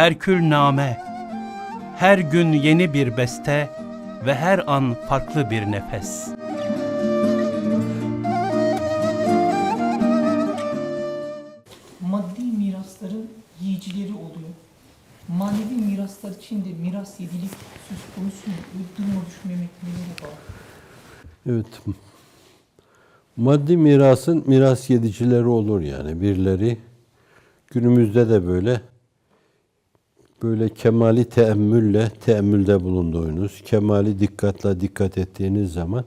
Herkül name, her gün yeni bir beste ve her an farklı bir nefes. maddi mirasların yiyicileri oluyor. Manevi miraslar için de miras yedilik söz konusu duruma düşmemek nelere bağlı? Evet. Maddi mirasın miras yedicileri olur yani birileri. Günümüzde de böyle böyle kemali teemmülle teemmülde bulunduğunuz, kemali dikkatle dikkat ettiğiniz zaman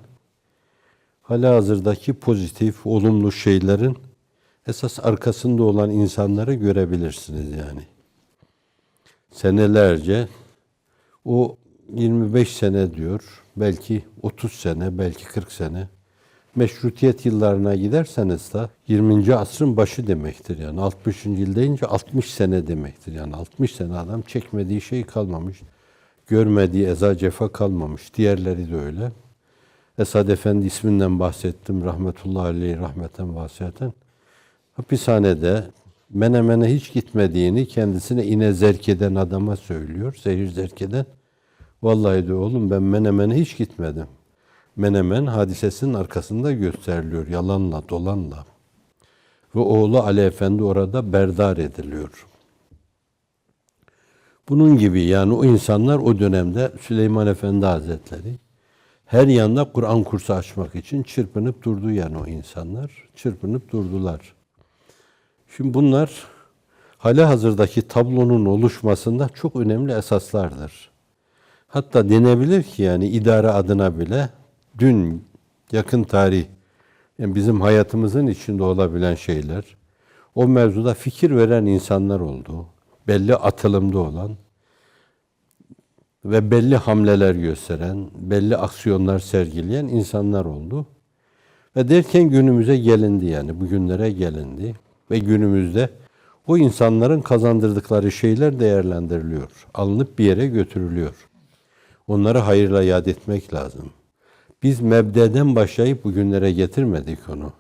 hala hazırdaki pozitif, olumlu şeylerin esas arkasında olan insanları görebilirsiniz yani. Senelerce o 25 sene diyor, belki 30 sene, belki 40 sene. Meşrutiyet yıllarına giderseniz de 20. asrın başı demektir yani. 60. yıl deyince 60 sene demektir yani. 60 sene adam çekmediği şey kalmamış. Görmediği eza cefa kalmamış. Diğerleri de öyle. Esad Efendi isminden bahsettim. Rahmetullahi aleyhi rahmeten vasiyeten. Hapishanede Menemen'e hiç gitmediğini kendisine ine zerk eden adama söylüyor. Zehir zerk eden. Vallahi de oğlum ben Menemen'e hiç gitmedim. Menemen hadisesinin arkasında gösteriliyor yalanla dolanla. Ve oğlu Ali Efendi orada berdar ediliyor. Bunun gibi yani o insanlar o dönemde Süleyman Efendi Hazretleri her yanda Kur'an kursu açmak için çırpınıp durdu yani o insanlar. Çırpınıp durdular. Şimdi bunlar hali hazırdaki tablonun oluşmasında çok önemli esaslardır. Hatta denebilir ki yani idare adına bile dün yakın tarih yani bizim hayatımızın içinde olabilen şeyler o mevzuda fikir veren insanlar oldu. Belli atılımda olan ve belli hamleler gösteren, belli aksiyonlar sergileyen insanlar oldu. Ve derken günümüze gelindi yani bugünlere gelindi ve günümüzde o insanların kazandırdıkları şeyler değerlendiriliyor. Alınıp bir yere götürülüyor. Onları hayırla yad etmek lazım. Biz mebdeden başlayıp bugünlere getirmedik onu.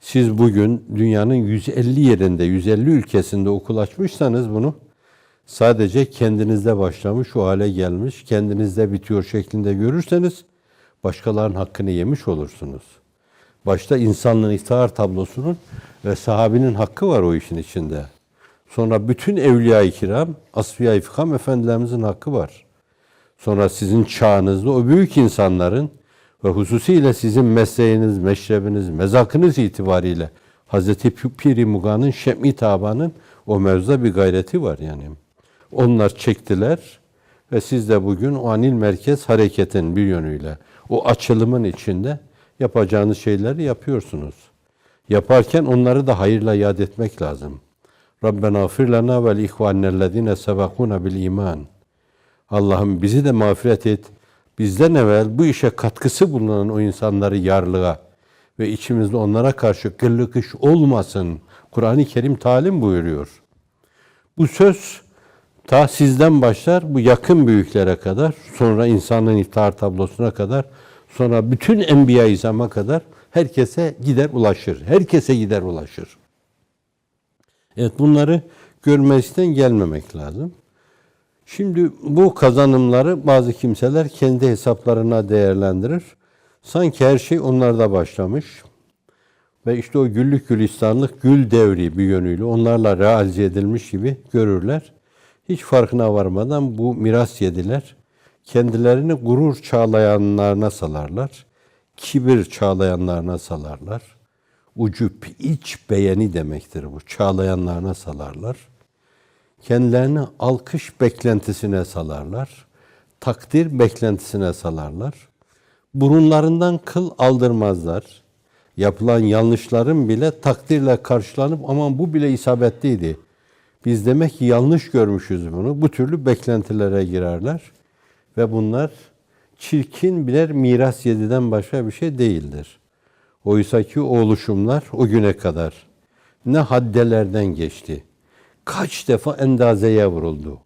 Siz bugün dünyanın 150 yerinde, 150 ülkesinde okul açmışsanız bunu sadece kendinizde başlamış, o hale gelmiş, kendinizde bitiyor şeklinde görürseniz başkalarının hakkını yemiş olursunuz. Başta insanlığın iftihar tablosunun ve sahabinin hakkı var o işin içinde. Sonra bütün evliya-i kiram, asfiya-i fikam efendilerimizin hakkı var. Sonra sizin çağınızda o büyük insanların ve hususiyle sizin mesleğiniz, meşrebiniz, mezakınız itibariyle Hazreti Piri Muga'nın Şem'i Taba'nın o mevzuda bir gayreti var yani. Onlar çektiler ve siz de bugün o anil merkez hareketin bir yönüyle o açılımın içinde yapacağınız şeyleri yapıyorsunuz. Yaparken onları da hayırla yad etmek lazım. Rabbena gfir lana ve li ihvanellezine sebekuna bil iman. Allah'ım bizi de mağfiret et. Bizden evvel bu işe katkısı bulunan o insanları yarlığa ve içimizde onlara karşı gırlık iş olmasın. Kur'an-ı Kerim talim buyuruyor. Bu söz ta sizden başlar bu yakın büyüklere kadar, sonra insanın iftihar tablosuna kadar, sonra bütün enbiya izama kadar herkese gider ulaşır. Herkese gider ulaşır. Evet bunları görmezden gelmemek lazım. Şimdi bu kazanımları bazı kimseler kendi hesaplarına değerlendirir. Sanki her şey onlarda başlamış. Ve işte o güllük gülistanlık gül devri bir yönüyle onlarla realize edilmiş gibi görürler. Hiç farkına varmadan bu miras yediler. Kendilerini gurur çağlayanlarına salarlar. Kibir çağlayanlarına salarlar. Ucup, iç beğeni demektir bu. Çağlayanlarına salarlar kendilerini alkış beklentisine salarlar. Takdir beklentisine salarlar. Burunlarından kıl aldırmazlar. Yapılan yanlışların bile takdirle karşılanıp aman bu bile isabetliydi. Biz demek ki yanlış görmüşüz bunu. Bu türlü beklentilere girerler. Ve bunlar çirkin birer miras yediden başka bir şey değildir. Oysa ki oluşumlar o güne kadar ne haddelerden geçti kaç defa endazeye vuruldu.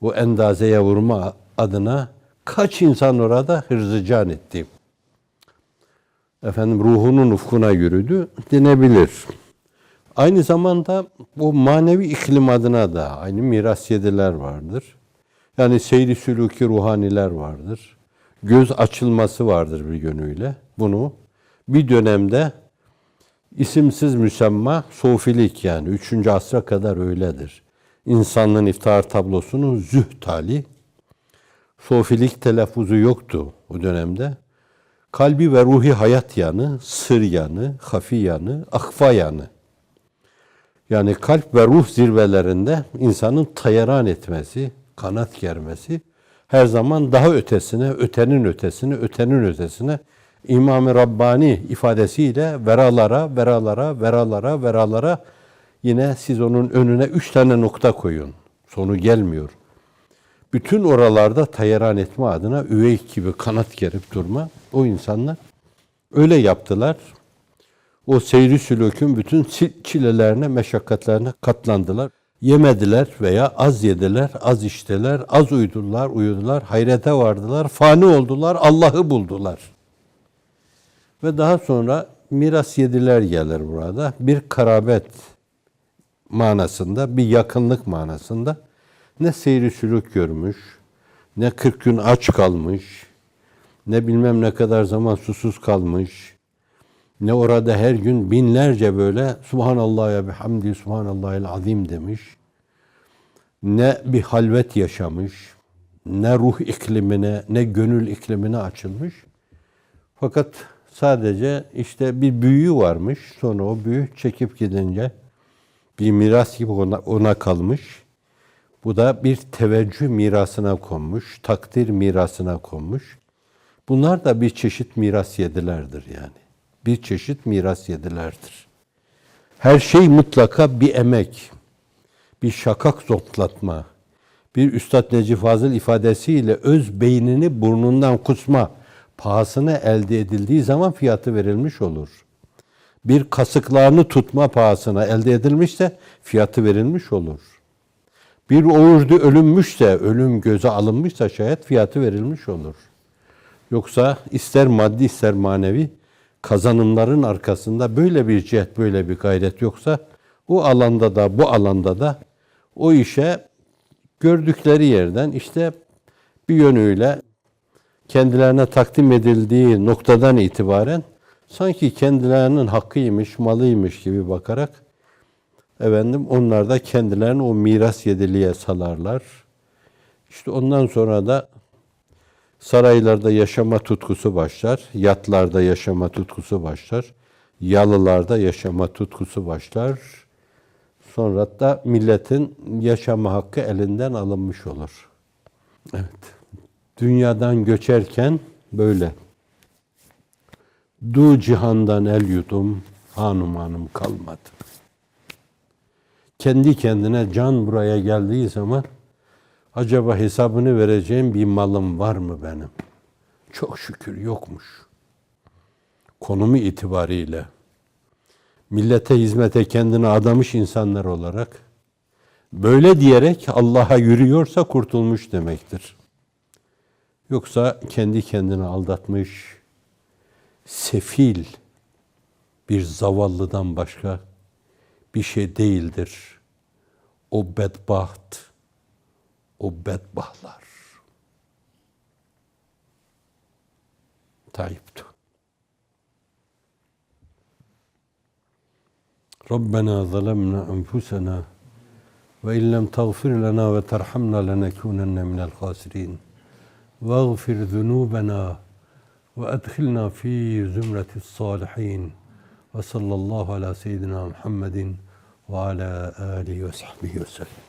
Bu endazeye vurma adına kaç insan orada hırzıcan etti. Efendim ruhunun ufkuna yürüdü denebilir. Aynı zamanda bu manevi iklim adına da aynı miras yediler vardır. Yani seyri sülûki ruhaniler vardır. Göz açılması vardır bir yönüyle. Bunu bir dönemde isimsiz müsemma sofilik yani 3. asra kadar öyledir. İnsanlığın iftihar tablosunun zühd hali. Sofilik telaffuzu yoktu o dönemde. Kalbi ve ruhi hayat yanı, sır yanı, hafi yanı, akfa yanı. Yani kalp ve ruh zirvelerinde insanın tayaran etmesi, kanat germesi her zaman daha ötesine, ötenin ötesine, ötenin ötesine İmam-ı Rabbani ifadesiyle veralara, veralara, veralara, veralara yine siz onun önüne üç tane nokta koyun. Sonu gelmiyor. Bütün oralarda tayaran etme adına üveyk gibi kanat gerip durma o insanlar öyle yaptılar. O seyri sülükün bütün çi- çilelerine, meşakkatlerine katlandılar. Yemediler veya az yediler, az içtiler, az uyudular, uyudular, hayrete vardılar, fani oldular, Allah'ı buldular. Ve daha sonra miras yediler gelir burada. Bir karabet manasında, bir yakınlık manasında ne seyri sülük görmüş, ne 40 gün aç kalmış, ne bilmem ne kadar zaman susuz kalmış, ne orada her gün binlerce böyle Subhanallah ya bihamdi Subhanallahil azim demiş. Ne bir halvet yaşamış, ne ruh iklimine, ne gönül iklimine açılmış. Fakat sadece işte bir büyü varmış. Sonra o büyü çekip gidince bir miras gibi ona, ona kalmış. Bu da bir teveccüh mirasına konmuş, takdir mirasına konmuş. Bunlar da bir çeşit miras yedilerdir yani. Bir çeşit miras yedilerdir. Her şey mutlaka bir emek, bir şakak zoplatma, bir Üstad Necip Fazıl ifadesiyle öz beynini burnundan kusma pahasına elde edildiği zaman fiyatı verilmiş olur. Bir kasıklarını tutma pahasına elde edilmişse fiyatı verilmiş olur. Bir oğurdu ölünmüşse, ölüm göze alınmışsa şayet fiyatı verilmiş olur. Yoksa ister maddi ister manevi kazanımların arkasında böyle bir cihet, böyle bir gayret yoksa o alanda da bu alanda da o işe gördükleri yerden işte bir yönüyle kendilerine takdim edildiği noktadan itibaren sanki kendilerinin hakkıymış, malıymış gibi bakarak efendim onlar da kendilerini o miras yediliğe salarlar. İşte ondan sonra da saraylarda yaşama tutkusu başlar, yatlarda yaşama tutkusu başlar, yalılarda yaşama tutkusu başlar. Sonra da milletin yaşama hakkı elinden alınmış olur. Evet. Dünyadan göçerken böyle. Du cihandan el yudum, hanım hanım kalmadı. Kendi kendine can buraya geldiği zaman acaba hesabını vereceğim bir malım var mı benim? Çok şükür yokmuş. Konumu itibariyle millete hizmete kendini adamış insanlar olarak böyle diyerek Allah'a yürüyorsa kurtulmuş demektir. Yoksa kendi kendini aldatmış, sefil bir zavallıdan başka bir şey değildir. O bedbaht, o bedbahlar. Tayyip'tu. Rabbena zalemna enfusena ve illem tağfir lena ve terhamna lenekunenne minel hasirin. واغفر ذنوبنا وأدخلنا في زمرة الصالحين وصلى الله على سيدنا محمد وعلى آله وصحبه وسلم.